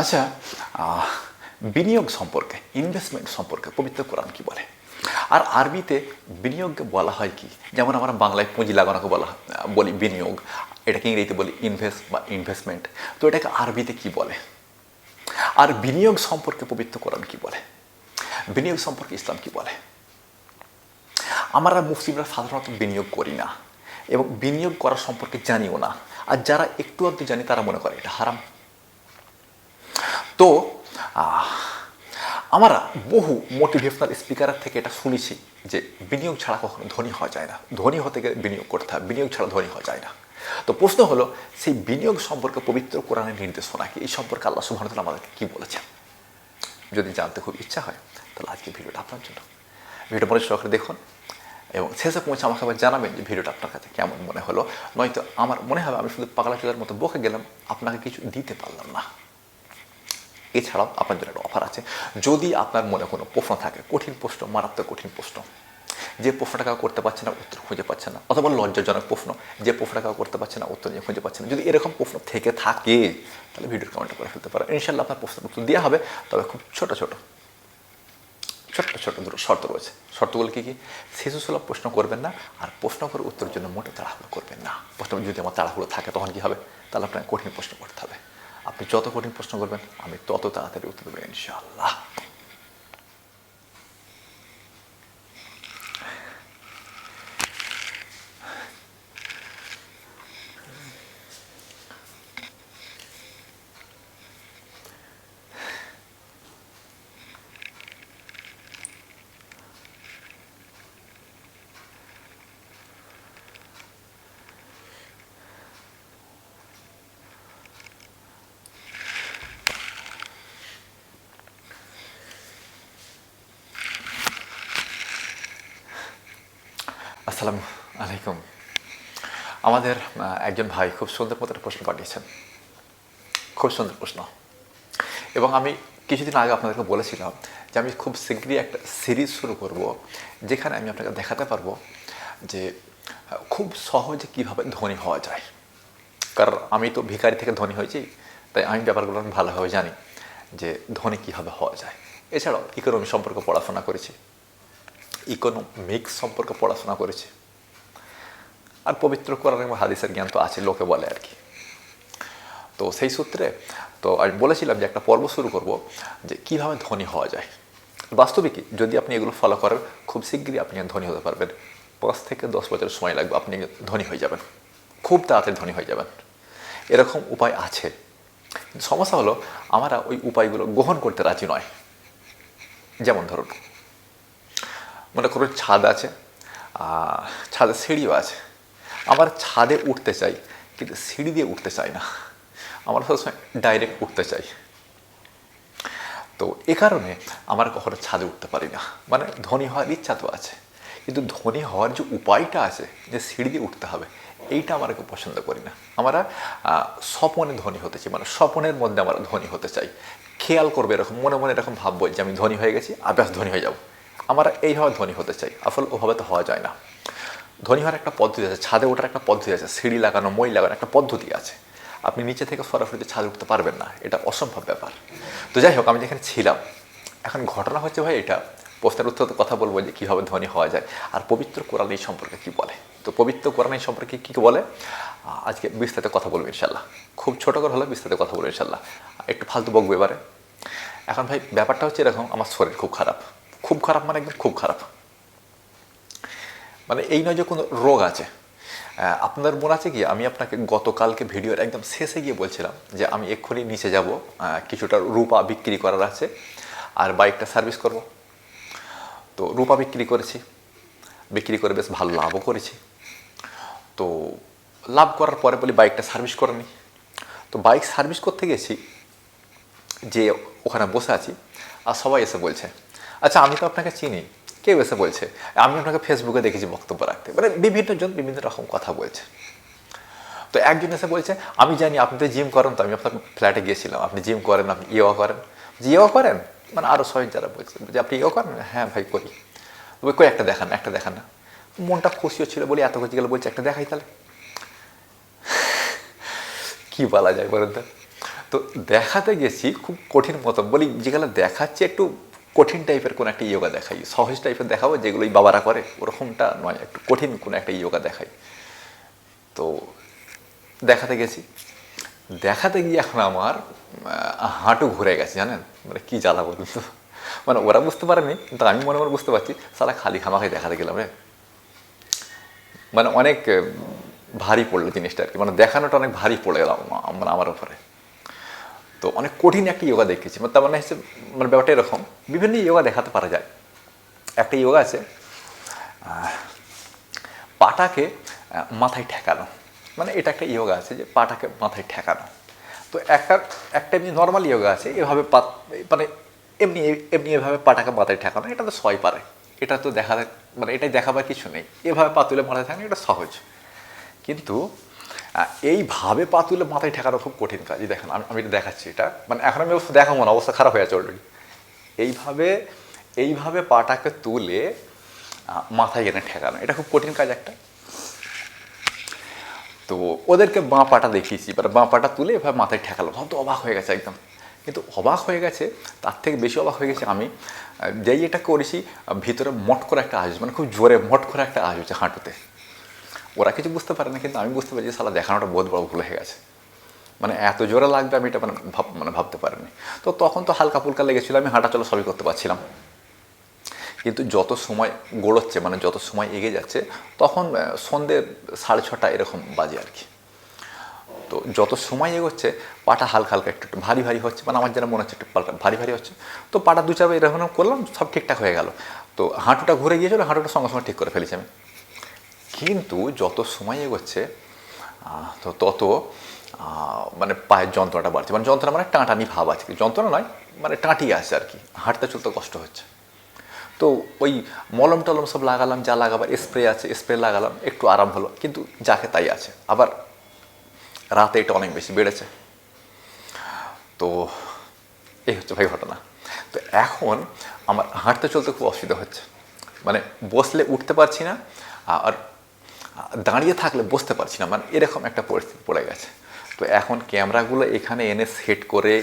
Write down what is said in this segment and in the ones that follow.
আচ্ছা বিনিয়োগ সম্পর্কে ইনভেস্টমেন্ট সম্পর্কে পবিত্র কোরআন কি বলে? আর আরবিতে বিনিয়োগকে বলা হয় কি? যেমন আমরা বাংলায় পুঁজি লাগানোকে বলা, বলি বিনিয়োগ, এটাকে ইংরেজিতে বলি ইনভেস্ট বা ইনভেস্টমেন্ট তো এটাকে আরবিতে কি বলে? আর বিনিয়োগ সম্পর্কে পবিত্র কোরআন কি বলে? বিনিয়োগ সম্পর্কে ইসলাম কি বলে? আমরা মুসলিমরা সাধারণত বিনিয়োগ করি না, এবং বিনিয়োগ করার সম্পর্কে জানিও না। আর যারা একটু আধটু জানি তারা মনে করে এটা হারাম। তো আমরা বহু মোটিভেশনাল স্পিকারের থেকে এটা শুনেছি যে বিনিয়োগ ছাড়া কখনো ধনী হওয়া যায় না। ধনী হতে গেলে বিনিয়োগ করতে হবে, বিনিয়োগ ছাড়া ধনী হওয়া যায় না। তো প্রশ্ন হলো, সেই বিনিয়োগ সম্পর্কে পবিত্র কোরআনের নির্দেশনা কি? এই সম্পর্কে আল্লাহ সুবহানাহু আমাদেরকে কী বলেছেন? যদি জানতে খুব ইচ্ছা হয়, তাহলে আজকে ভিডিওটা আপনার জন্য। ভিডিও মনে সহকারে দেখুন এবং শেষে পৌঁছে আমাকে আবার জানাবেন যে ভিডিওটা আপনার কাছে কেমন মনে হলো। নয়তো আমার মনে হবে আমি শুধু পাগলা চুলার মতো বকে গেলাম, আপনাকে কিছু দিতে পারলাম না। এছাড়াও আপনার জন্য একটা অফার আছে। যদি আপনার মনে কোনো প্রশ্ন থাকে, কঠিন প্রশ্ন, মারাত্মক কঠিন প্রশ্ন, যে প্রশ্নটা কেউ করতে পারছে না, উত্তর খুঁজে পাচ্ছে না, অথবা লজ্জাজনক প্রশ্ন, যে প্রশ্নটা কেউ করতে পারছে না, উত্তর নিয়ে খুঁজে পাচ্ছে না, যদি এরকম প্রশ্ন থেকে থাকে, তাহলে ভিডিওর কমেন্ট করে ফেলতে পারেন। ইনশাল্লাহ আপনার প্রশ্নের উত্তর দেওয়া হবে, তবে খুব ছোট ছোট ছোট্ট ছোট্ট দুটো শর্ত রয়েছে। শর্তগুলো কী কী? শিশু সুলভ প্রশ্ন করবেন না, আর প্রশ্ন করে উত্তরের জন্য মোটে তাড়াহুড়ো করবেন না। প্রশ্ন যদি আমার তাড়াহুড়ো থাকে, তখন কী হবে? তাহলে আপনাকে কঠিন প্রশ্ন করতে হবে। আপনি যত কঠিন প্রশ্ন করবেন আমি তত তাড়াতাড়ি উত্তর দেবেন ইনশাআল্লাহ। আসসালামু আলাইকুম। আমাদের একজন ভাই খুব সুন্দর মতো একটা প্রশ্ন পাঠিয়েছেন। খুব সুন্দর প্রশ্ন। এবং আমি কিছুদিন আগে আপনাদেরকে বলেছিলাম যে আমি খুব শীঘ্রই একটা সিরিজ শুরু করব, যেখানে আমি আপনাকে দেখাতে পারব যে খুব সহজে কীভাবে ধনী হওয়া যায়। কারণ আমি তো ভিখারি থেকে ধনী হয়েছি, তাই আমি ব্যাপারগুলো আমি ভালোভাবে জানি যে ধনী কীভাবে হওয়া যায়। এছাড়াও ইকোনমি সম্পর্কে পড়াশোনা করেছি। ইকোনমিক্স সম্পর্কে পড়াশোনা করেছি। আর পবিত্র এবং হাদিসের জ্ঞান তো আছে, লোকে বলে আর কি। তো সেই সূত্রে তো আমি বলেছিলাম যে একটা পর্ব শুরু করব যে কীভাবে ধনী হওয়া যায়। বাস্তবিকই যদি আপনি এগুলো ফলো করেন, খুব শীঘ্রই আপনি ধনী হতে পারবেন। পাঁচ থেকে দশ বছর সময় লাগবে আপনি ধনী হয়ে যাবেন। খুব তাড়াতাড়ি ধনী হয়ে যাবেন। এরকম উপায় আছে। সমস্যা হলো, আমরা ওই উপায়গুলো গ্রহণ করতে রাজি নয়। যেমন ধরুন মনে করুন ছাদ আছে ছাদে সিঁড়িও আছে। আমার ছাদে উঠতে চাই, কিন্তু সিঁড়ি দিয়ে উঠতে চাই না। আমার সবসময় ডাইরেক্ট উঠতে চাই। তো এ কারণে আমার কখনো ছাদে উঠতে পারি না। মানে ধনী হওয়ার ইচ্ছা তো আছে, কিন্তু ধনী হওয়ার যে উপায়টা আছে যে সিঁড়ি দিয়ে উঠতে হবে, এইটা আমরা কেউ পছন্দ করি না। আমরা স্বপনে ধনী হতে চাই মানে স্বপনের মধ্যে আমরা ধনী হতে চাই। খেয়াল করবে এরকম, মনে মনে এরকম ভাববো যে আমি ধনী হয়ে গেছি আব্যাস ধনী হয়ে যাব। আমরা এইভাবে ধনী হতে চাই। আসলে ওভাবে তো হওয়া যায় না। ধনী হওয়ার একটা পদ্ধতি আছে, ছাদে ওঠার একটা পদ্ধতি আছে, সিঁড়ি লাগানো, মই লাগানো একটা পদ্ধতি আছে। আপনি নিচে থেকে সরাসরি ছাদে উঠতে পারবেন না, এটা অসম্ভব ব্যাপার। তো যাই হোক, আমি যেখানে ছিলাম, এখন ঘটনা হচ্ছে ভাই এটা, প্রশ্নের উত্তর কথা বলব যে কীভাবে ধনী হওয়া যায়। আর পবিত্র কোরআন এই সম্পর্কে কী বলে? তো পবিত্র কোরআন এই সম্পর্কে কী কী বলে? আজকে বিস্তারিত কথা বলব ইনশাল্লাহ খুব ছোটো করে হলে বিস্তারিত কথা বলব ইনশাল্লাহ একটু ফালতু বকবো এবারে। এখন ভাই ব্যাপারটা হচ্ছে এরকম, আমার শরীর খুব খারাপ। খুব খারাপ মানে একদম খুব খারাপ। মানে এই নয় যে কোনো রোগ আছে। আপনার মনে আছে কি? আমি আপনাকে গতকালকে ভিডিওর একদম শেষে গিয়ে বলছিলাম যে আমি এক্ষুনি নিচে যাব। কিছুটা রূপা বিক্রি করার আছে আর বাইকটা সার্ভিস করব। তো রূপা বিক্রি করেছি। বিক্রি করে বেশ ভালো লাভও করেছি। তো লাভ করার পরে বলি বাইকটা সার্ভিস করে নি তো বাইক সার্ভিস করতে গেছি যে ওখানে বসে আছি আর সবাই এসে বলছে আচ্ছা আমি তো আপনাকে চিনি। কেউ এসে বলছে, আমি আপনাকে ফেসবুকে দেখেছি বক্তব্য রাখতে। মানে বিভিন্ন জন বিভিন্ন রকম কথা বলছে। তো একজন এসে বলছে, আমি জানি আপনি তো জিম করেন, তো আমি আপনার ফ্ল্যাটে গিয়েছিলাম। আপনি জিম করেন, আপনি ইয়োগা করেন। যে, ইয়োগা করেন? মানে আরও সহজ যারা বলছে, যে, আপনি ইয়োগা করেন? হ্যাঁ ভাই, করি। ওই কই, একটা দেখান একটা দেখান না। মনটা খুশিও ছিল বলে এত কিছু গেলে বলছে, একটা দেখাই তাহলে। কি বলা যায় বলেন তো? দেখাতে গেছি, খুব কঠিন মতো বলি, যেগুলো দেখাচ্ছে একটু কঠিন টাইপের কোনো একটা ইয়োগা দেখাই। সহজ টাইপের দেখাবো যেগুলো বাবারা করে, ওরকমটা নয়, একটু কঠিন কোনো একটা ইয়োগা দেখাই। তো দেখাতে গেছি। দেখাতে গিয়ে এখন আমার হাঁটু ঘুরে গেছে, জানেন? মানে কী জ্বালা বলুন তো। মানে ওরা বুঝতে পারেনি, কিন্তু আমি মনে মনে বুঝতে পারছি সারা খালি খামাখাই দেখাতে গেলাম রে। মানে অনেক, ভারী পড়ল জিনিসটা আর কি। মানে দেখানোটা অনেক ভারী পড়ে গেলাম মানে আমার উপরে। তো অনেক কঠিন একটা ইয়োগা দেখেছি মানে তার মানে হচ্ছে মানে ব্যাপারটা এরকম, বিভিন্ন ইয়োগা দেখাতে পারা যায়। একটা ইয়োগা আছে পাটাকে মাথায় ঠেকানো। মানে এটা একটা ইয়োগা আছে যে পাটাকে মাথায় ঠেকানো। তো একটা একটা এমনি নর্মাল ইয়োগা আছে, এভাবে পা মানে এমনি এমনি এভাবে পাটাকে মাথায় ঠেকানো, এটা তো সবাই পারে। এটা তো দেখা মানে এটাই দেখাবার কিছু নেই। এভাবে পা তুলে মাথায় ঠেকানো, এটা সহজ। কিন্তু এইভাবে পা তুলে মাথায় ঠেকানো খুব কঠিন কাজ। দেখেন, আমি আমি এটা দেখাচ্ছি এটা। মানে এখন আমি অবস্থা দেখাবো না, অবস্থা খারাপ হয়ে আছে অলরেডি এইভাবে এইভাবে পাটাকে তুলে মাথায় এনে ঠেকানো। এটা খুব কঠিন কাজ একটা। তো ওদেরকে বাঁ পাটা দেখিয়েছি, এবার বাঁ পাটা তুলে এভাবে মাথায় ঠেকালো। তখন তো অবাক হয়ে গেছে একদম। কিন্তু অবাক হয়ে গেছে, তার থেকে বেশি অবাক হয়ে গেছে আমি যেই এটা করেছি ভিতরে মট করে একটা আওয়াজ মানে খুব জোরে মট করে একটা আওয়াজ হচ্ছে হাঁটুতে। ওরা কিছু বুঝতে পারে না, কিন্তু আমি বুঝতে পারছি সালা দেখানোটা বহুত বড় ভুল হয়ে গেছে। মানে এত জোরে লাগবে আমি এটা মানে ভাব মানে ভাবতে পারিনি। তো তখন তো হালকা ফুলকা লেগেছিল, আমি হাঁটা চলা সবই করতে পারছিলাম। কিন্তু যত সময় গড়োচ্ছে মানে যত সময় এগিয়ে যাচ্ছে, তখন সন্ধে সাড়ে ছটা এরকম বাজে আর কি। তো যত সময় এগোচ্ছে, পাটা হালকা হালকা একটু একটু ভারী ভারী হচ্ছে মানে আমার যেন মনে হচ্ছে একটু পাটা ভারী ভারী হচ্ছে। তো পাটা দু চাপে এরকম করলাম, সব ঠিকঠাক হয়ে গেল। তো হাঁটুটা ঘুরে গিয়েছিল, হাঁটুটা সঙ্গে সঙ্গে ঠিক করে ফেলেছি আমি। কিন্তু যত সময় এগোচ্ছে তো তত মানে পায়ের যন্ত্রণাটা বাড়ছে। মানে যন্ত্রণা মানে টাঁটানি ভাব আছে। যন্ত্রণা নয় মানে টাঁটি আছে আর কি। হাঁটতে চলতে কষ্ট হচ্ছে। তো ওই মলম টলম সব লাগালাম, যা লাগাবার স্প্রে আছে, স্প্রে লাগালাম, একটু আরাম হলো। কিন্তু যাকে তাই আছে। আবার রাতে এটা অনেক বেশি বেড়েছে। তো এই হচ্ছে ভাই ঘটনা। তো এখন আমার হাঁটতে চলতে খুব অসুবিধা হচ্ছে। মানে বসলে উঠতে পারছি না, আর দাঁড়িয়ে থাকলে বসতে পারছি না মানে এরকম একটা পরিস্থিতি পড়ে গেছে। তো এখন ক্যামেরাগুলো এখানে এনে সেট করে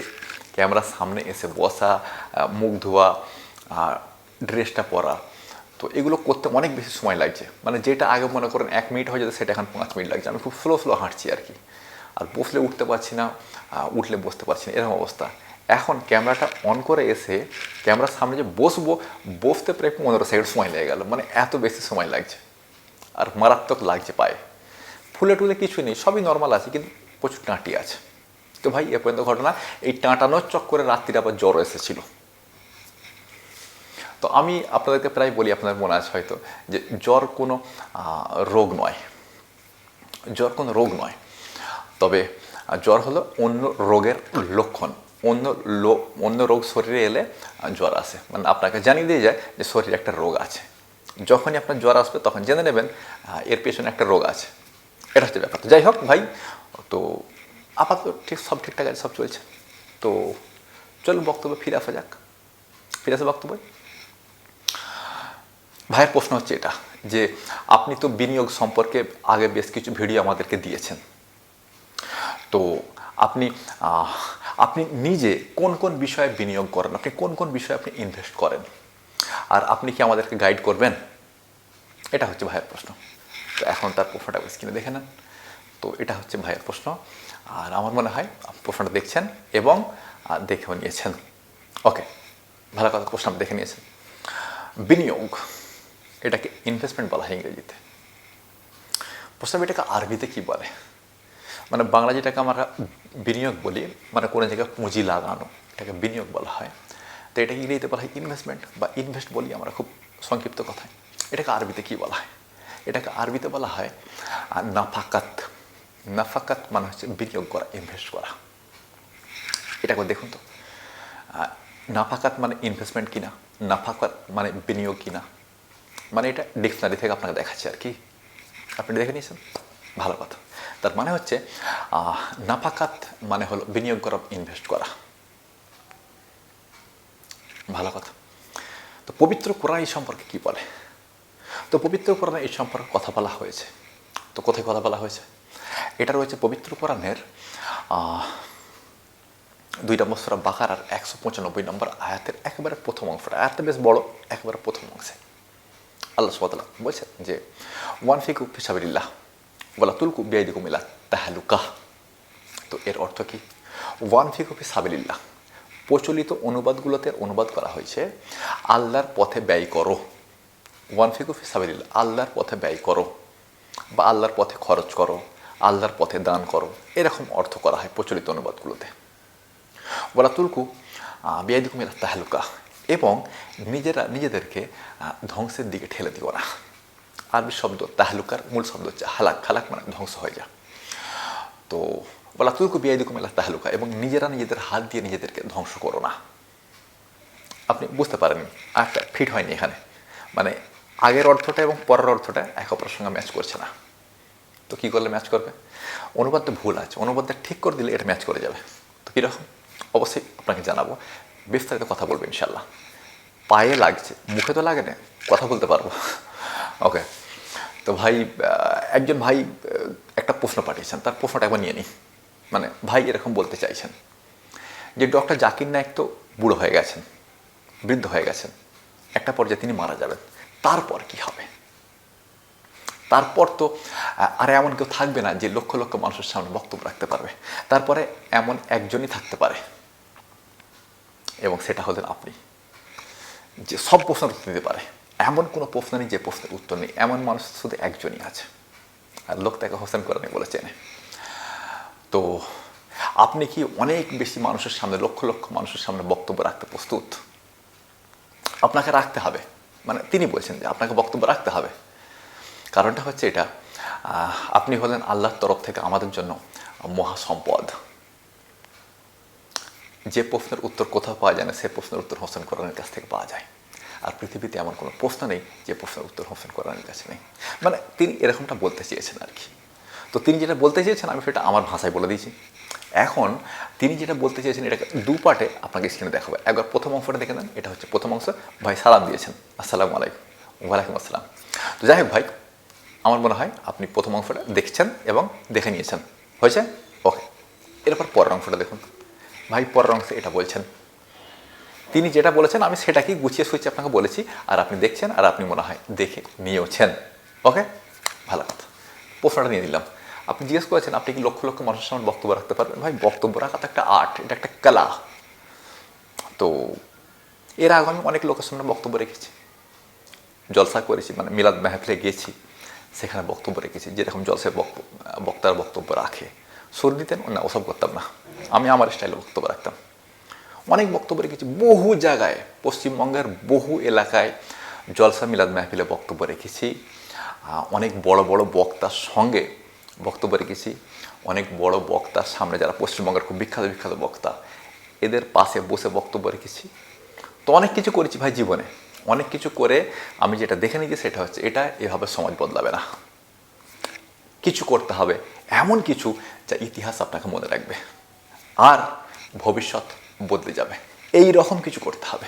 ক্যামেরার সামনে এসে বসা মুখ ধোয়া, আর ড্রেসটা পরা, তো এগুলো করতে অনেক বেশি সময় লাগছে। মানে যেটা আগে মনে করেন এক মিনিট হয়ে যেত, সেটা এখন পাঁচ মিনিট লাগছে। আমি খুব স্লো স্লো হাঁটছি আর কি। আর বসলে উঠতে পারছি না উঠলে বসতে পারছি না, এরকম অবস্থা। এখন ক্যামেরাটা অন করে এসে ক্যামেরার সামনে যে বসবো, বসতে প্রায় পনেরো সেকেন্ড সময় লেগে গেল। মানে এত বেশি সময় লাগছে। আর মারাত্মক লাগছে পায়ে। ফুলে টুলে কিছু নেই, সবই নর্মাল আছে, কিন্তু প্রচুর টাঁটি আছে। তো ভাই, এ পর্যন্ত ঘটনা, এই টাঁটানোর চক্করে রাত্রির আবার জ্বর এসেছিল। তো আমি আপনাদেরকে প্রায় বলি, আপনাদের মনে আছে হয়তো, যে জ্বর কোনো রোগ নয়। জ্বর কোনো রোগ নয়। তবে জ্বর হলো অন্য রোগের লক্ষণ। অন্য অন্য রোগ শরীরে এলে জ্বর আসে। মানে আপনাকে জানিয়ে দিয়ে যায় যে শরীরে একটা রোগ আছে। যখনই আপনার জ্বর আসবে তখন জেনে নেবেন এর পেছনে একটা রোগ আছে। এটা হচ্ছে ব্যাপার যাই হোক ভাই, তো আপাতত ঠিক সব ঠিকঠাক আছে, সব চলছে। তো চলুন বক্তব্য ফিরে আসা যাক। ফিরে আসা বক্তব্য? ভাইয়ের প্রশ্ন হচ্ছে এটা, যে আপনি তো বিনিয়োগ সম্পর্কে আগে বেশ কিছু ভিডিও আমাদেরকে দিয়েছেন। তো আপনি আপনি নিজে কোন কোন বিষয়ে বিনিয়োগ করেন? আপনি কোন কোন বিষয়ে আপনি ইনভেস্ট করেন? আর আপনি কি আমাদেরকে গাইড করবেন? এটা হচ্ছে ভাইয়ের প্রশ্ন। তো এখন তার প্রশ্নটা স্ক্রিনে দেখে নেন। তো এটা হচ্ছে ভাইয়ের প্রশ্ন। আর আমার মনে হয় প্রশ্নটা দেখছেন এবং দেখেও নিয়েছেন। ওকে ভালো কথা, প্রশ্ন দেখে নিয়েছেন। বিনিয়োগ, এটাকে ইনভেস্টমেন্ট বলা হয় ইংরেজিতে। প্রশ্ন এটাকে আরবিতে কি বলে? মানে বাংলা যেটাকে আমরা বিনিয়োগ বলি মানে কোনো জায়গায় পুঁজি লাগানো, এটাকে বিনিয়োগ বলা হয়। তো এটাকে ইংরেজিতে বলা হয় ইনভেস্টমেন্ট বা ইনভেস্ট বলি আমরা খুব সংক্ষিপ্ত কথায়। এটাকে আরবিতে কি বলা হয়? এটাকে আরবিতে বলা হয় নাফাকাত। নাফাকাত মানে হচ্ছে বিনিয়োগ করা ইনভেস্ট করা। এটাকে দেখুন তো নাফাকাত মানে ইনভেস্টমেন্ট কিনা, নাফাকাত মানে বিনিয়োগ কিনা মানে এটা ডিকশনারি থেকে আপনাকে দেখাচ্ছে আর কি। আপনি দেখে নিয়েছেন? ভালো কথা। তার মানে হচ্ছে নাফাকাত মানে হলো বিনিয়োগ করা ইনভেস্ট করা। ভালো কথা। তো পবিত্র কোরআন এই সম্পর্কে কি বলে? তো পবিত্র কোরআনে এই সম্পর্কে কথা বলা হয়েছে। তো কোথায় কথা বলা হয়েছে? এটা রয়েছে পবিত্র কোরআনের দুই নম্বর বাকার আর একশো পঁচানব্বই নম্বর আয়াতের একেবারে প্রথম অংশটা। আয়াতটা বেশ বড়, একেবারে প্রথম অংশে। আল্লাহ সুবাতালা বলছেন যে, ওয়ান ফিকু ফিসাবিল্লাহ বলা তুলকু বিয়াইদিকু মিলা তাহালুকা তো এর অর্থ কি? ওয়ান ফিকু ফিসাবিল্লাহ প্রচলিত অনুবাদগুলোতে অনুবাদ করা হয়েছে, আল্লাহর পথে ব্যয় করো। ওয়ান ফিকু ফিসাবিল্লাহ আল্লাহর পথে ব্যয় করো বা আল্লাহর পথে খরচ করো, আল্লাহর পথে দান করো, এরকম অর্থ করা হয় প্রচলিত অনুবাদগুলোতে। বলা তুলকু বিয়াদিকুম ইলা তাহলুকা, এবং নিজেরা, নিজেদেরকে ধ্বংসের দিকে ঠেলে দিও না। আরবি শব্দ তাহলুকার মূল শব্দ হচ্ছে হালাক। হালাক মানে ধ্বংস হয়ে যা তো বলা তুলকু বিয়াদিকুম ইলা তাহলুকা, এবং নিজেরা নিজেদের হাত দিয়ে নিজেদেরকে ধ্বংস করো না। আপনি বুঝতে পারেন একটা ফিট হয়নি এখানে। মানে আগের অর্থটা এবং পরের অর্থটা এক অপরের সঙ্গে ম্যাচ করছে না। তো কী করলে ম্যাচ করবে? অনুবাদটা ভুল আছে, অনুবাদটা ঠিক করে দিলে এটা ম্যাচ করে যাবে। তো কীরকম? অবশ্যই আপনাকে জানাব, বিস্তারিত কথা বলব ইনশাল্লাহ পায়ে লাগছে, মুখে তো লাগে না, কথা বলতে পারব। ওকে, তো ভাই একজন ভাই একটা প্রশ্ন পাঠিয়েছেন, তার প্রশ্নটা একবার নিয়ে নিই। মানে ভাই এরকম বলতে চাইছেন। যে ডক্টর জাকির নায়ক তো বুড়ো হয়ে গেছেন, বৃদ্ধ হয়ে গেছেন। একটা পর্যায়ে তিনি মারা যাবেন। তারপর কি হবে? তারপর তো আর এমন কেউ থাকবে না যে লক্ষ লক্ষ মানুষের সামনে বক্তব্য রাখতে পারবে। তারপরে এমন একজনই থাকতে পারে। এবং সেটা হলেন আপনি। যে সব প্রশ্নের উত্তর দিতে পারে। এমন কোনো প্রশ্ন নেই যে প্রশ্নের উত্তর নেই। এমন মানুষ শুধু একজনই আছে। আর লোক তাকে হোসেন কোরআনে বলে চেনে তো আপনি কি অনেক বেশি মানুষের সামনে, লক্ষ লক্ষ মানুষের সামনে বক্তব্য রাখতে প্রস্তুত? আপনাকে রাখতে হবে। মানে তিনি বলছেন যে আপনাকে বক্তব্য রাখতে হবে। কারণটা হচ্ছে এটা আপনি হলেন আল্লাহর তরফ থেকে আমাদের জন্য মহা সম্পদ যে প্রশ্নের উত্তর কোথাও পাওয়া যায় না, সে প্রশ্নের উত্তর হোসেন কোরআনের কাছ থেকে পাওয়া যায়। আর পৃথিবীতে এমন কোনো প্রশ্ন নেই যে প্রশ্নের উত্তর হোসেন কোরআনের কাছে নেই। মানে তিনি এরকমটা বলতে চেয়েছেন আর কি। তো তিনি যেটা বলতে চেয়েছেন, আমি সেটা আমার ভাষায় বলে দিয়েছি। এখন তিনি যেটা বলতে চেয়েছেন, এটাকে দু পার্টে আপনাকে স্ক্রিনে দেখাবো। একবার প্রথম অংশটা দেখে নেন, এটা হচ্ছে প্রথম অংশ। ভাই, সালাম দিয়েছেন। আসসালামু আলাইকুম। ওয়ালাইকুম আসসালাম। তো যাই হোক ভাই, আমার মনে হয় আপনি প্রথম অংশটা দেখছেন এবং দেখে নিয়েছেন। হয়েছে? ওকে। এরপর পরের অংশটা দেখুন। ভাই, পরের অংশে এটা বলছেন। তিনি যেটা বলেছেন, আমি সেটাকেই গুছিয়ে সুইচে আপনাকে বলেছি, আর আপনি দেখছেন, আর আপনি মনে হয় দেখে নিয়েওছেন। ওকে? ভালো কথা। প্রশ্নটা নিয়ে দিলাম আপনি জিজ্ঞেস করেছেন, আপনি কি লক্ষ লক্ষ মানুষের সামনে বক্তব্য রাখতে পারবেন? ভাই, বক্তব্য রাখা তো একটা আর্ট, এটা একটা কলা। তো এর আগে আমি অনেক লোকের সামনে বক্তব্য রেখেছি। জলসা করেছি মানে মিলাদ মেহফিলে গিয়েছি, সেখানে বক্তব্য রেখেছি যেরকম বক্ত- বক্তার বক্তব্য রাখে। সুর দিতেন না, ওসব করতাম না। আমি আমার স্টাইলে বক্তব্য রাখতাম। অনেক বক্তব্য রেখেছি, বহু জায়গায়, পশ্চিমবঙ্গের বহু এলাকায় জলসা মিলাদ মেহফিলে বক্তব্য রেখেছি। অনেক বড় বড় বক্তার সঙ্গে বক্তব্য রেখেছি। অনেক বড় বক্তার সামনে যারা পশ্চিমবঙ্গের খুব বিখ্যাত বিখ্যাত বক্তা, এদের পাশে বসে বক্তব্য রেখেছি। তো অনেক কিছু করেছি ভাই জীবনে। অনেক কিছু করে আমি যেটা দেখে নিয়েছি সেটা হচ্ছে এটা এভাবে সমাজ বদলাবে না। কিছু করতে হবে, এমন কিছু যা ইতিহাস আপনাকে মনে রাখবে। আর ভবিষ্যৎ বদলে যাবে। এই রকম কিছু করতে হবে।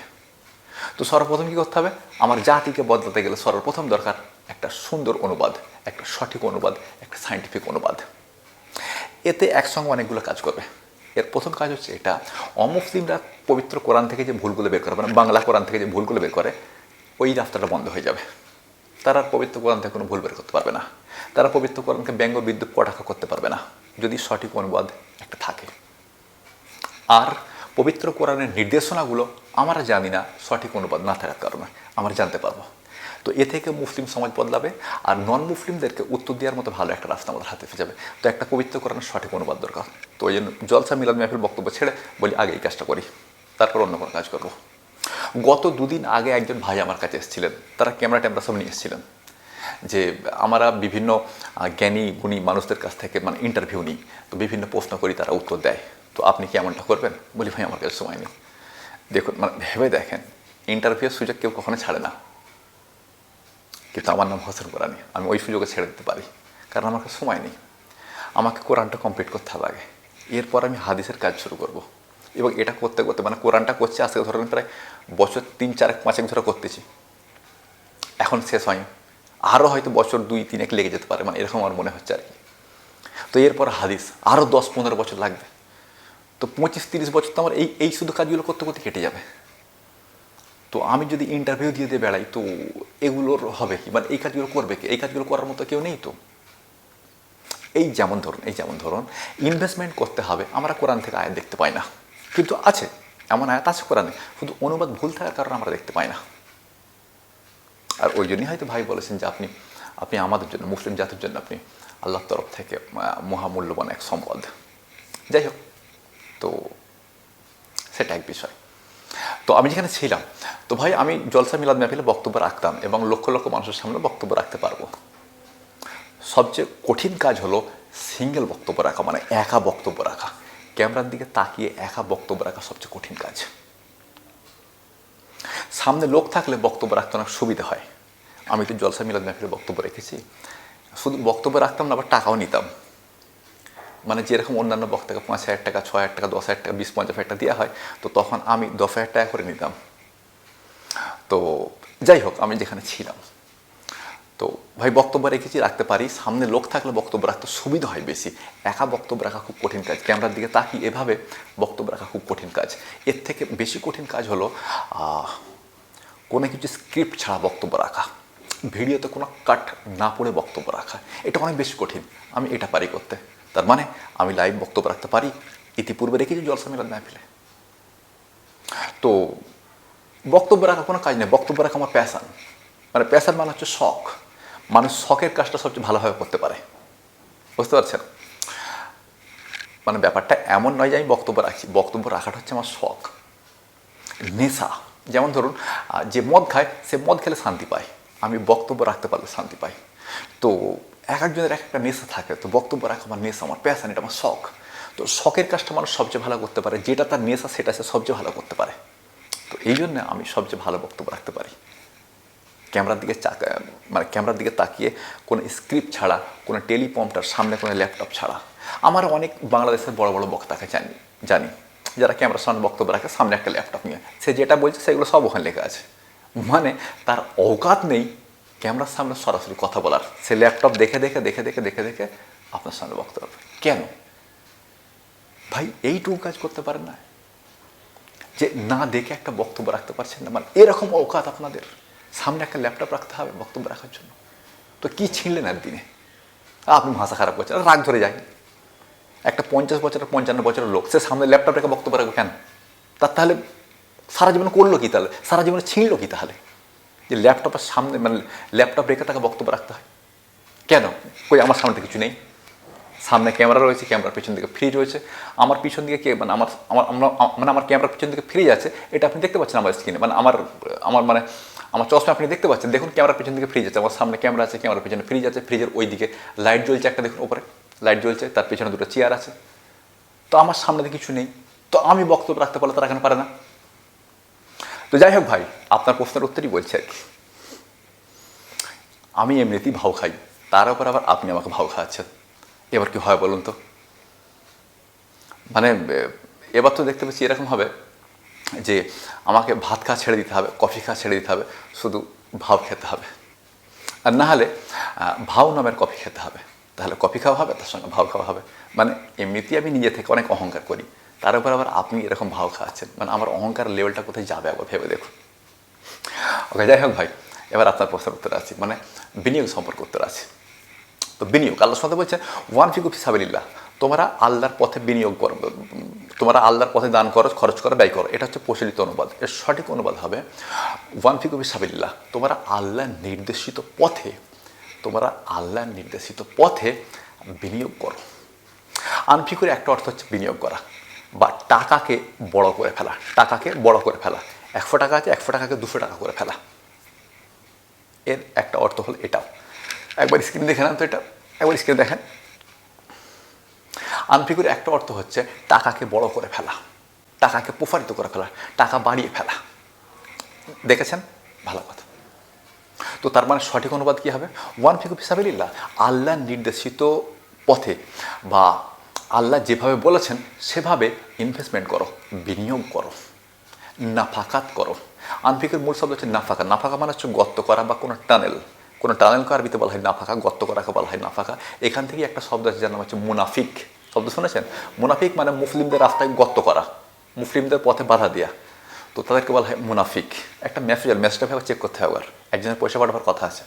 তো সর্বপ্রথম কী করতে হবে? আমার জাতিকে বদলাতে গেলে সর্বপ্রথম দরকার একটা সুন্দর অনুবাদ, একটা সঠিক অনুবাদ, একটা সাইন্টিফিক অনুবাদ। এতে একসঙ্গে অনেকগুলো কাজ করবে। এর প্রথম কাজ হচ্ছে এটা, অমুসলিমরা পবিত্র কোরআন থেকে যে ভুলগুলো বের করে মানে বাংলা কোরআন থেকে যে ভুলগুলো বের করে, ওই রাস্তাটা বন্ধ হয়ে যাবে। তারা পবিত্র কোরআন থেকে কোনো ভুল বের করতে পারবে না। তারা পবিত্র কোরআনকে ব্যঙ্গ বিদ্যুৎ কটাক্ষ করতে পারবে না, যদি সঠিক অনুবাদ একটা থাকে। আর পবিত্র কোরআনের নির্দেশনাগুলো আমরা জানি না সঠিক অনুবাদ না থাকার কারণে, আমরা জানতে পারব। তো এ থেকে মুসলিম সমাজ বদলাবে আর নন মুসলিমদেরকে উত্তর দেওয়ার মতো ভালো একটা রাস্তা আমাদের হাতে যাবে। তো একটা পবিত্র কোরআনের সঠিক অনুবাদ দরকার। তো ওই জন্য জলসা মিলাদ মেহফিল বক্তব্য ছেড়ে বলি, আগে এই কাজটা করি। তারপর অন্য কোনো কাজ করব। গত দুদিন আগে একজন ভাই আমার কাছে এসেছিলেন। তারা ক্যামেরা ট্যামেরা সব নিয়ে এসেছিলেন। যে আমরা বিভিন্ন জ্ঞানী, গুণী মানুষদের কাছ থেকে মানে ইন্টারভিউ নিই। তো বিভিন্ন প্রশ্ন করি, তারা উত্তর দেয়। তো আপনি কি এমনটা করবেন? বলি, ভাই, আমার কাছে সময় নেই। দেখুন মানে ভেবে দেখেন ইন্টারভিউয়ের সুযোগ কেউ কখনো ছাড়ে না। কিন্তু আমার নাম হোসেন কোরআনি। আমি ওই সুযোগে ছেড়ে দিতে পারি, কারণ আমার কাছে সময় নেই। আমাকে কোরআনটা কমপ্লিট করতে হবে আগে। এরপর আমি হাদিসের কাজ শুরু করব। এবং এটা করতে করতে মানে কোরআনটা করছি, আজকে ধরেন প্রায় বছর তিন, চার পাঁচ এক ধরে করতেছি। এখন শেষ হয়নি। আরও হয়তো বছর দুই, তিন, এক লেগে যেতে পারে মানে এরকম আমার মনে হচ্ছে আর কি। তো এরপর হাদিস আরও দশ, পনেরো বছর লাগবে। তো পঁচিশ, তিরিশ বছর তো আমার এই এই শুধু কাজগুলো করতে করতে কেটে যাবে। তো আমি যদি ইন্টারভিউ দিয়ে দিয়ে বেড়াই, তো এগুলোর হবে কি? মানে এই কাজগুলো করবে কি? এই কাজগুলো করার মতো কেউ নেই তো? এই যেমন ধরুন, এই যেমন ধরুন ইনভেস্টমেন্ট করতে হবে, আমরা কোরআন থেকে আয়াত দেখতে পাই না। কিন্তু আছে, এমন আয়াত আছে কোরআনে, শুধু অনুবাদ ভুল থাকার কারণে আমরা দেখতে পাই না। আর ওই জন্যই হয়তো ভাই বলেছেন যে আপনি আপনি আমাদের জন্য, মুসলিম জাতির জন্য আপনি আল্লাহর তরফ থেকে মহামূল্যবান এক সম্পদ। যাই হোক, তো সেটা এক বিষয়। তো আমি যেখানে ছিলাম, তো ভাই আমি জলসা মিলাদ মেহফিলে বক্তব্য রাখতাম এবং লক্ষ লক্ষ মানুষের সামনে বক্তব্য রাখতে পারব। সবচেয়ে কঠিন কাজ হলো সিঙ্গেল বক্তব্য রাখা মানে একা বক্তব্য রাখা। ক্যামেরার দিকে তাকিয়ে একা বক্তব্য রাখা সবচেয়ে কঠিন কাজ। সামনে লোক থাকলে বক্তব্য রাখতে অনেক সুবিধা হয়। আমি তো জলসা মিলাদ মেহফিলে বক্তব্য রেখেছি। শুধু বক্তব্য রাখতাম না, আবার টাকাও নিতাম। মানে যেরকম অন্যান্য বক্তাকে পাঁচ হাজার টাকা ছ হাজার টাকা, দশ হাজার টাকা, বিশ, পঞ্চাশ হাজার টাকা দেওয়া হয়, তো তখন আমি দশ হাজার টাকা করে নিতাম। তো যাই হোক, আমি যেখানে ছিলাম। তো ভাই, বক্তব্য রেখেছি, রাখতে পারি। সামনে লোক থাকলে বক্তব্য রাখতে সুবিধা হয় বেশি। একা বক্তব্য রাখা খুব কঠিন কাজ। ক্যামেরার দিকে তাকিয়ে এভাবে বক্তব্য রাখা খুব কঠিন কাজ। এর থেকে বেশি কঠিন কাজ হলো কোনো কিছু স্ক্রিপ্ট ছাড়া বক্তব্য রাখা। ভিডিওতে কোনো কাট না পড়ে বক্তব্য রাখা। এটা অনেক বেশি কঠিন। আমি এটা পারি করতে। তার মানে আমি লাইভ বক্তব্য রাখতে পারি। ইতিপূর্বে রেখেছি জলসা মিলাদ মাহফিলে। তো বক্তব্য রাখা কোনো কাজ নেই। বক্তব্য রাখা আমার প্যাশান মানে প্যাশান মানে হচ্ছে শখ। মানুষ শখের কাজটা সবচেয়ে ভালোভাবে করতে পারে। বুঝতে পারছেন? মানে ব্যাপারটা এমন নয় যে আমি বক্তব্য রাখছি। বক্তব্য রাখাটা হচ্ছে আমার শখ। নেশা। যেমন ধরুন যে মদ খায়, সে মদ খেলে শান্তি পায়। আমি বক্তব্য রাখতে পারলে শান্তি পাই। তো এক একজনের এক একটা নেশা থাকে। তো বক্তব্য রাখা, আমার নেশা, আমার প্যাশান এটা আমার শখ। তো শখের কাজটা মানুষ সবচেয়ে ভালো করতে পারে, যেটা তার নেশা, সেটা সে সবচেয়ে ভালো করতে পারে। তো এই জন্য আমি সবচেয়ে ভালো বক্তব্য রাখতে পারি। ক্যামেরার দিকে মানে ক্যামেরার দিকে তাকিয়ে কোনো স্ক্রিপ্ট ছাড়া, কোনো টেলিপম্পটার সামনে কোনো ল্যাপটপ ছাড়া। আমার অনেক বাংলাদেশের বড় বড় বক্তাকে জানি জানি। যারা ক্যামেরার সামনে বক্তব্য রাখে, সামনে একটা ল্যাপটপ নিয়ে। সে যেটা বলছে, সেগুলো সব ওখানে লেখা আছে। মানে তার অকাত নেই ক্যামেরার সামনে সরাসরি কথা বলার। সে ল্যাপটপ দেখে দেখে দেখে দেখে দেখে দেখে আপনার সামনে বক্তব্য। কেন? ভাই, এইটুকু কাজ করতে পারেন না। যে না দেখে একটা বক্তব্য রাখতে পারছেন না। মানে এরকম অকাত আপনাদের। সামনে একটা ল্যাপটপ রাখতে হবে বক্তব্য রাখার জন্য। তো কি ছিনলেন একদিনে? আপনি ভাষা খারাপ করছেন। রাগ ধরে যায়। একটা পঞ্চাশ বছরের, পঞ্চান্ন বছরের লোক, সে সামনে ল্যাপটপ রেখে বক্তব্য রাখবে কেন? তার তাহলে সারা জীবন করল কি তাহলে? সারা জীবনে ছিঁড়লো কি তাহলে? যে ল্যাপটপের সামনে মানে ল্যাপটপ রেখে তাকে বক্তব্য রাখতে হয়। কেন? কই আমার সামনে কিছু নেই। সামনে ক্যামেরা রয়েছে, ক্যামেরার পিছন দিকে ফ্রিজ রয়েছে। আমার পিছন দিকে কে মানে আমার আমার মানে আমার ক্যামেরার পিছন দিকে ফ্রিজ আছে, এটা আপনি দেখতে পাচ্ছেন আমার স্ক্রিনে মানে আমার আমার মানে আমার চশমা আপনি দেখতে পাচ্ছেন। দেখুন ক্যামেরার পিছন দিকে ফ্রিজ আছে, আমার সামনে ক্যামেরা আছে, ক্যামেরার পিছনে ফ্রিজ আছে ফ্রিজের ওই দিকে লাইট জ্বলছে একটা, দেখুন ওপরে লাইট জ্বলছে, তার পিছনে দুটো চেয়ার আছে। তো আমার সামনে কিছু নেই। তো আমি বক্তব্য রাখতে পারলে তারা কেন পারে না। তো যাই হোক ভাই, আপনার প্রশ্নের উত্তরই বলছি আর কি। আমি এমনিতেই ভাও খাই, তার উপর আবার আপনি আমাকে ভাও খাওয়াচ্ছেন। এবার কি হয় বলুন তো? মানে এবার তো দেখতে পাচ্ছি এরকম হবে যে আমাকে ভাত খাওয়া ছেড়ে দিতে হবে, কফি খাওয়া ছেড়ে দিতে হবে, শুধু ভাব খেতে হবে। আর না হলে ভাও নামের কফি খেতে হবে। তাহলে কফি খাওয়া হবে, তার সঙ্গে ভাও খাওয়া হবে। মানে এমনিতেই আমি নিজে থেকে অনেক অহংকার করি। তার উপর আবার আপনি এরকম ভাও খাওয়াচ্ছেন। মানে আমার অহংকার লেভেলটা কোথায় যাবে একবার ভেবে দেখুন। ওকে যাই হোক ভাই, এবার আপনার প্রশ্নের উত্তর আছে। মানে বিনিয়োগ সম্পর্কে উত্তর আছে। তো বিনিয়োগ, আল্লাহ সাথে বলছে ওয়ান ফিকু ফিসাবিল্লাহ তোমরা আল্লাহর পথে বিনিয়োগ করো, তোমরা আল্লাহর পথে দান করো, খরচ করো, ব্যয় করো। এটা হচ্ছে প্রচলিত অনুবাদ। এর সঠিক অনুবাদ হবে, ওয়ান ফিকু ফিসাবিল্লাহ তোমরা আল্লাহ নির্দেশিত পথে, তোমরা আল্লাহ নির্দেশিত পথে বিনিয়োগ করো। আনফিকুর একটা অর্থ হচ্ছে বিনিয়োগ করা। বা টাকাকে বড় করে ফেলা, টাকাকে বড় করে ফেলা। একশো টাকা আছে, একশো টাকাকে দুশো টাকা করে ফেলা। এর একটা অর্থ হল এটাও। একবার স্ক্রিন দেখে নেন তো এটা। একবার স্ক্রিন দেখেন। আনফিকুর একটা অর্থ হচ্ছে টাকাকে বড় করে ফেলা, টাকাকে প্রসারিত করে ফেলা, টাকা বাড়িয়ে ফেলা। দেখেছেন? ভালো কথা। তো তার মানে সঠিক অনুবাদ কী হবে? ওয়ান ফিকু ফিসাবিল্লাহ আল্লাহ নির্দেশিত পথে বা আল্লাহ যেভাবে বলেছেন, সেভাবে ইনভেস্টমেন্ট করো, বিনিয়োগ করো, নাফাকাত করো। আনফিকের মূল শব্দ হচ্ছে নাফাকা। নাফাকা মানে হচ্ছে গর্ত করা বা কোনো টানেল। কোনো টানেলকে আরবিতে বলা হয় নাফাকা, গর্ত করাকে বলা হয় নাফাকা। এখান থেকে একটা শব্দ আছে যার নাম হচ্ছে মুনাফিক। শব্দ শুনেছেন? মুনাফিক মানে মুসলিমদের রাস্তায় গর্ত করা, মুসলিমদের পথে বাধা দেওয়া তো তাদেরকে বলা হয় মুনাফিক। একটা মেসেজ মেসেজটা ভাবে চেক করতে হবে আর একজনের পয়সা পাঠাবার কথা আছে।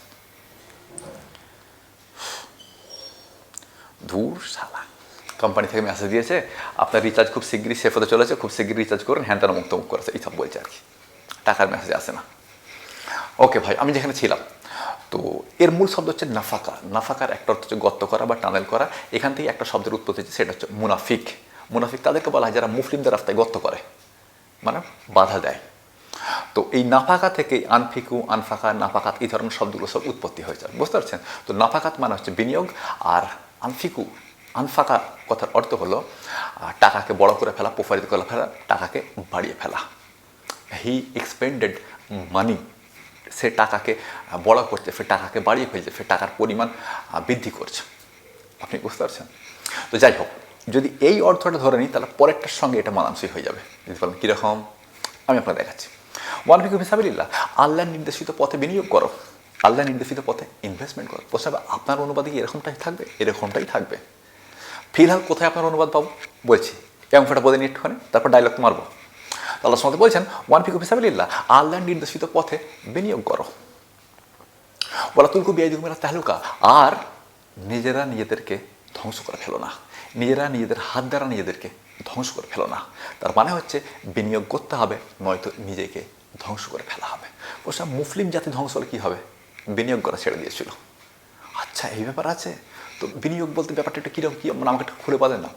ধূর শালা। কোম্পানি থেকে মেসেজ দিয়েছে, আপনার রিচার্জ খুব শীঘ্রই সেফ হতে চলেছে, খুব শীঘ্রই রিচার্জ করুন, হ্যান তেন মুক্ত মুখ করেছে এইসব বলছে আর কি। টাকার মেসেজ আসে না। ওকে ভাই, আমি যেখানে ছিলাম, তো এর মূল শব্দ হচ্ছে নাফাকা। নাফাকার একটা অর্থ হচ্ছে গর্ত করা বা টানেল করা। এখান থেকে একটা শব্দের উৎপত্তি হচ্ছে, সেটা হচ্ছে মুনাফিক। মুনাফিক তাদেরকে বলা হয় যারা মুসলিমদের রাস্তায় গর্ত করে মানে বাধা দেয়। তো এই নাফাকা থেকে আনফিকু, আনফাকা, নাফাকাত, এই ধরনের শব্দগুলো সব উৎপত্তি হয়েছে। বুঝতে পারছেন? তো নাফাকাত মানে হচ্ছে বিনিয়োগ আর আনফিকু আনফাকা কথার অর্থ হলো টাকাকে বড় করে ফেলা প্রসারিত করে ফেলা, টাকাকে বাড়িয়ে ফেলা। হি এক্সপেন্ডেড মানি সে টাকাকে বড় করছে, সে টাকাকে বাড়িয়ে ফেলছে, সে টাকার পরিমাণ বৃদ্ধি করছে। আপনি বুঝতে পারছেন? তো যাই হোক, যদি এই অর্থটা ধরে নিই, তাহলে পরেরটার সঙ্গে এটা মানানসই হয়ে যাবে। যদি বলেন কীরকম আমি আপনাকে দেখাচ্ছি। ওয়ান ফিকু হিসাবিল্লাহ আল্লাহ নির্দেশিত পথে বিনিয়োগ করো। আল্লাহ নির্দেশিত পথে ইনভেস্টমেন্ট করো। প্রশ্ন আপনার অনুবাদে এরকমটাই থাকবে? এরকমটাই থাকবে। ফিলহাল কোথায় আপনার অনুবাদ পাবো? বলছি, এই অংশটা বলে নিই একটুখানি তারপর ডায়লগ মারবো। আল্লাহ সামতে বলছেন, ওয়ান ফিকু হিসাবিল্লাহ আল্লাহ নির্দেশিত পথে বিনিয়োগ করো। বলা তুলকু বিয়াই মেরা তাহলুকা আর নিজেরা নিজেদেরকে ধ্বংস করে ফেলো না। নিজেরা নিজেদের হাত দ্বারা নিজেদেরকে ধ্বংস করে ফেলো না। তার মানে হচ্ছে, বিনিয়োগ করতে হবে, নয়তো নিজেকে ধ্বংস করে ফেলা হবে। বলছিলাম মুসলিম জাতি ধ্বংস হলে কী হবে? বিনিয়োগ করা ছেড়ে দিয়েছিল। আচ্ছা এই ব্যাপার আছে। তো বিনিয়োগ বলতে ব্যাপারটা একটু কীরকম কী? মানে আমাকে একটু খুলে বলেন না।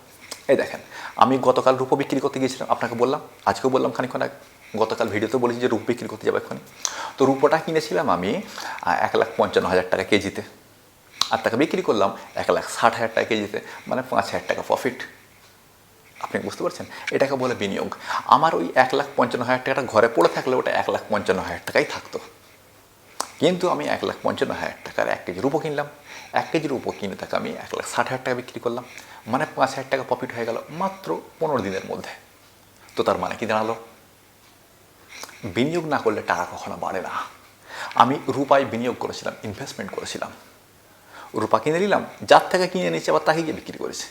এই দেখেন, আমি গতকাল রূপ বিক্রি করতে গিয়েছিলাম, আপনাকে বললাম, আজকেও বললাম খানিক্ষণ আগে, গতকাল ভিডিওতে বলেছি যে রূপ বিক্রি করতে যাব এক্ষুনি। তো রূপটা কিনেছিলাম আমি এক লাখ পঞ্চান্ন হাজার টাকা কেজিতে। আর টাকা বিক্রি করলাম এক লাখ ষাট হাজার টাকা কেজিতে মানে পাঁচ হাজার টাকা প্রফিট আপনি বুঝতে পারছেন? এটাকে বলে বিনিয়োগ। আমার ওই এক লাখ পঞ্চান্ন হাজার টাকাটা ঘরে পড়ে থাকলে ওটা এক লাখ পঞ্চান্ন হাজার টাকাই থাকতো। কিন্তু আমি এক লাখ পঞ্চান্ন হাজার টাকার এক কেজি রূপো কিনলাম। এক কেজি রূপো কিনে তাকে আমি এক লাখ ষাট হাজার টাকা বিক্রি করলাম। মানে পাঁচ হাজার টাকা প্রফিট হয়ে গেল মাত্র পনেরো দিনের মধ্যে। তো তার মানে কি দাঁড়াল? বিনিয়োগ না করলে টাকা কখনো বাড়ে না। আমি রূপায় বিনিয়োগ করেছিলাম ইনভেস্টমেন্ট করেছিলাম। রূপা কিনে নিলাম, যার থেকে কিনে নিয়েছে আবার তাকে গিয়ে বিক্রি করেছে।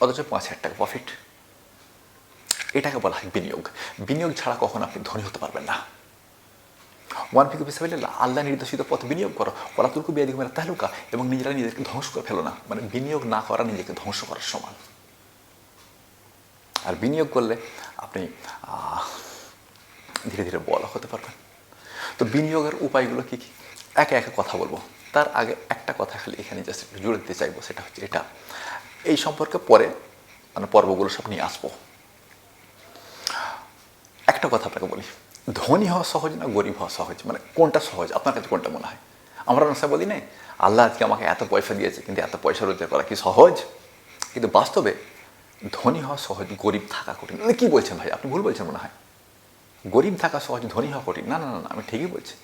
অথচ পাঁচ হাজার টাকা প্রফিট এটাকে বলা হয় বিনিয়োগ। বিনিয়োগ ছাড়া কখনো আপনি ধনী হতে পারবেন না। ওয়ান ফিকু বিসাবিল্লাহ আল্লাহ নির্দেশিত পথ বিনিয়োগ করো। ওলাতুলকু বিয়াদি মেরা তাহলুকা। এবং নিজেরা নিজেদেরকে ধ্বংস করে ফেলো না। মানে বিনিয়োগ না করা, নিজেকে ধ্বংস করার সমান। আর বিনিয়োগ করলে আপনি ধীরে ধীরে বড় হতে পারবেন। তো বিনিয়োগের উপায়গুলো কী কী? একে একে কথা বলব। তার আগে একটা কথা খালি এখানে জাস্ট একটু জুড়ে দিতে চাইব। সেটা হচ্ছে এটা। এই সম্পর্কে পরে মানে পর্বগুলো সব নিয়ে আসব। একটা কথা আপনাকে বলি। ধনী হওয়া সহজ না গরিব হওয়া সহজ? মানে কোনটা সহজ? আপনার কাছে কোনটা মনে হয়? আমরা না বলি না আল্লাহ আজকে আমাকে এত পয়সা দিয়েছে কিন্তু এত পয়সা রোজগার করা কি সহজ? কিন্তু বাস্তবে ধনী হওয়া সহজ গরিব থাকা কঠিন। মানে কী বলছেন ভাই? আপনি ভুল বলছেন মনে হয়। গরিব থাকা সহজ ধনী হওয়া কঠিন। না না না না, আমি ঠিকই বলছি।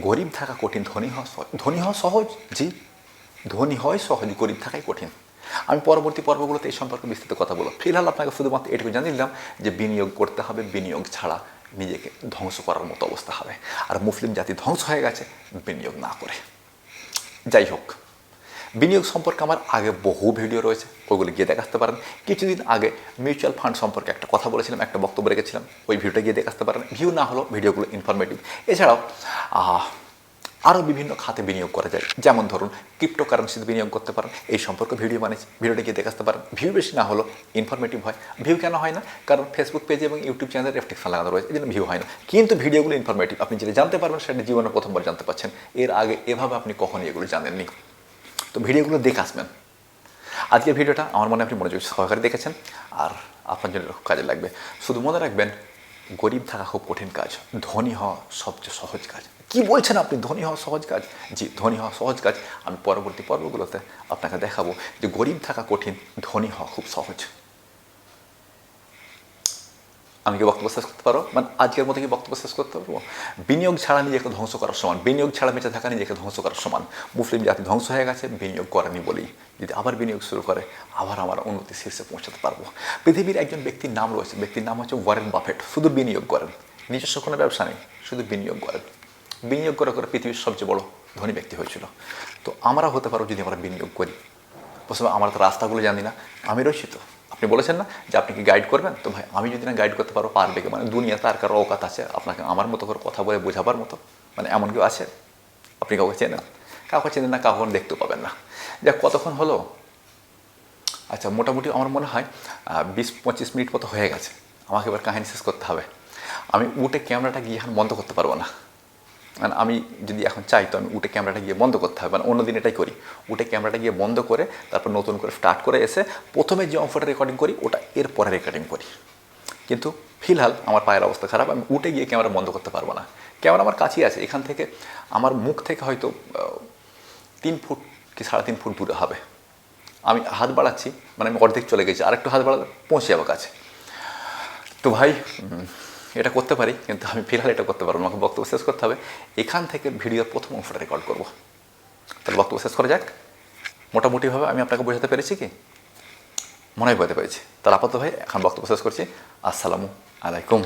গরিব থাকা কঠিন ধনী হওয়া সহজ। ধনী হওয়া সহজ জি। ধনী হয় সহজ গরিব থাকাই কঠিন। আমি পরবর্তী পর্বগুলোতে এই সম্পর্কে বিস্তৃত কথা বলব। ফিলহাল আপনাকে শুধুমাত্র এটুকু জানিয়ে দিলাম যে বিনিয়োগ করতে হবে বিনিয়োগ ছাড়া নিজেকে ধ্বংস করার মতো অবস্থা হবে। আর মুসলিম জাতি ধ্বংস হয়ে গেছে, বিনিয়োগ না করে। যাই হোক, বিনিয়োগ সম্পর্কে আমার আগে বহু ভিডিও রয়েছে, ওইগুলো গিয়ে দেখাতে পারেন। কিছুদিন আগে মিউচুয়াল ফান্ড সম্পর্কে একটা কথা বলেছিলাম, একটা বক্তব্য রেখেছিলাম, ওই ভিডিওটা গিয়ে দেখাতে পারেন। ভিউ না হলো ভিডিওগুলো ইনফরমেটিভ এছাড়াও আরও বিভিন্ন খাতে বিনিয়োগ করা যায়। যেমন ধরুন ক্রিপ্টোকারেন্সিতে বিনিয়োগ করতে পারেন। এই সম্পর্কে ভিডিও বানিয়েছি ভিডিওটা গিয়ে দেখে আসতে পারেন। ভিউ বেশি না হলো ইনফরমেটিভ হয়। ভিউ কেন হয় না? কারণ ফেসবুক পেজে এবং ইউটিউব চ্যানেলে রেফ্লেকশন লাগানো রয়েছে। এই ভিউ হয় না। কিন্তু ভিডিওগুলো ইনফরমেটিভ আপনি যেটা জানতে পারবেন, সেটা জীবনে প্রথমবার জানতে পারছেন। এর আগে এভাবে আপনি কখনই এগুলো জানেননি। তো ভিডিওগুলো দেখে আসবেন। আজকের ভিডিওটা আমার মনে আপনি মনোযোগ সহকারে দেখেছেন। আর আপনার জন্য কাজে লাগবে। শুধু মনে রাখবেন, গরিব থাকা খুব কঠিন কাজ। ধনী হওয়া সবচেয়ে সহজ কাজ। কি বলছেন আপনি? ধনী হওয়া সহজ কাজ? জি, ধনী হওয়া সহজ কাজ। আমি পরবর্তী পর্বগুলোতে আপনাকে দেখাবো যে গরিব থাকা কঠিন, ধনী হওয়া খুব সহজ। আমি কি বক্তব্য শেষ করতে পারো মানে আজকের মতো কি বক্তব্য শেষ করতে পারব? বিনিয়োগ ছাড়া নিজেকে ধ্বংস করার সমান। বিনিয়োগ ছাড়া বেঁচে থাকা নিজেকে ধ্বংস করার সমান। মুসলিম জাতি ধ্বংস হয়ে গেছে, বিনিয়োগ করেনি বলেই। যদি আবার বিনিয়োগ শুরু করে, আবার আমার উন্নতি শীর্ষে পৌঁছাতে পারব। পৃথিবীর একজন ব্যক্তির নাম রয়েছে। ব্যক্তির নাম হচ্ছে ওয়ারেন বাফেট। শুধু বিনিয়োগ করেন। নিজস্ব কোনো ব্যবসা নেই, শুধু বিনিয়োগ করেন। বিনিয়োগ করে করে পৃথিবীর সবচেয়ে বড় ধনী ব্যক্তি হয়েছিল। তো আমরা হতে পারব যদি আমরা বিনিয়োগ করি। প্রথমে আমার তো রাস্তাগুলো জানি না, আমি রয়েছি তো। আপনি বলেছেন না যে আপনি কি গাইড করবেন? তো ভাই, আমি যদি না গাইড করতে পারব পারবে কি মানে দুনিয়াতে আর কারও অকাত আছে, আপনাকে আমার মতো করে কথা বলে বোঝাবার মতো মানে এমন কেউ আছে? আপনি কাউকে চেনেন? কাউকে চেনেন না, কাউকে দেখতেও পাবেন না। যাক, কতক্ষণ হলো? আচ্ছা মোটামুটি আমার মনে হয় বিশ পঁচিশ মিনিট মতো হয়ে গেছে। আমাকে এবার কাহিনী শেষ করতে হবে। আমি উঠে ক্যামেরাটা গিয়ে এখন বন্ধ করতে পারব না। মানে আমি যদি এখন চাই, তো আমি উঠে ক্যামেরাটা গিয়ে বন্ধ করতে হবে। মানে অন্যদিন এটাই করি। উঠে ক্যামেরাটা গিয়ে বন্ধ করে, তারপর নতুন করে স্টার্ট করে এসে প্রথমে যে অংশটা রেকর্ডিং করি, ওটা এরপরে রেকর্ডিং করি। কিন্তু ফিলহাল আমার পায়ের অবস্থা খারাপ, আমি উঠে গিয়ে ক্যামেরা বন্ধ করতে পারব না। ক্যামেরা আমার কাছেই আছে। এখান থেকে আমার মুখ থেকে হয়তো তিন ফুট কি সাড়ে তিন ফুট দূরে হবে। আমি হাত বাড়াচ্ছি মানে আমি অর্ধেক চলে গেছি। আরেকটু হাত বাড়ালে পৌঁছে যাব কাছে। তো ভাই এটা করতে পারি, কিন্তু আমি ফিলহাল এটা করতে পারব। আমাকে বক্তব্য শেষ করতে হবে। এখান থেকে ভিডিওর প্রথম অংশটা রেকর্ড করব। তাহলে বক্তব্য শেষ করা যাক। মোটামুটিভাবে আমি আপনাকে বোঝাতে পেরেছি কি? মনে হয় বোঝাতে পেরেছি। তাহলে আপাতত ভাই, এখন বক্তব্য শেষ করছি। আসসালামু আলাইকুম।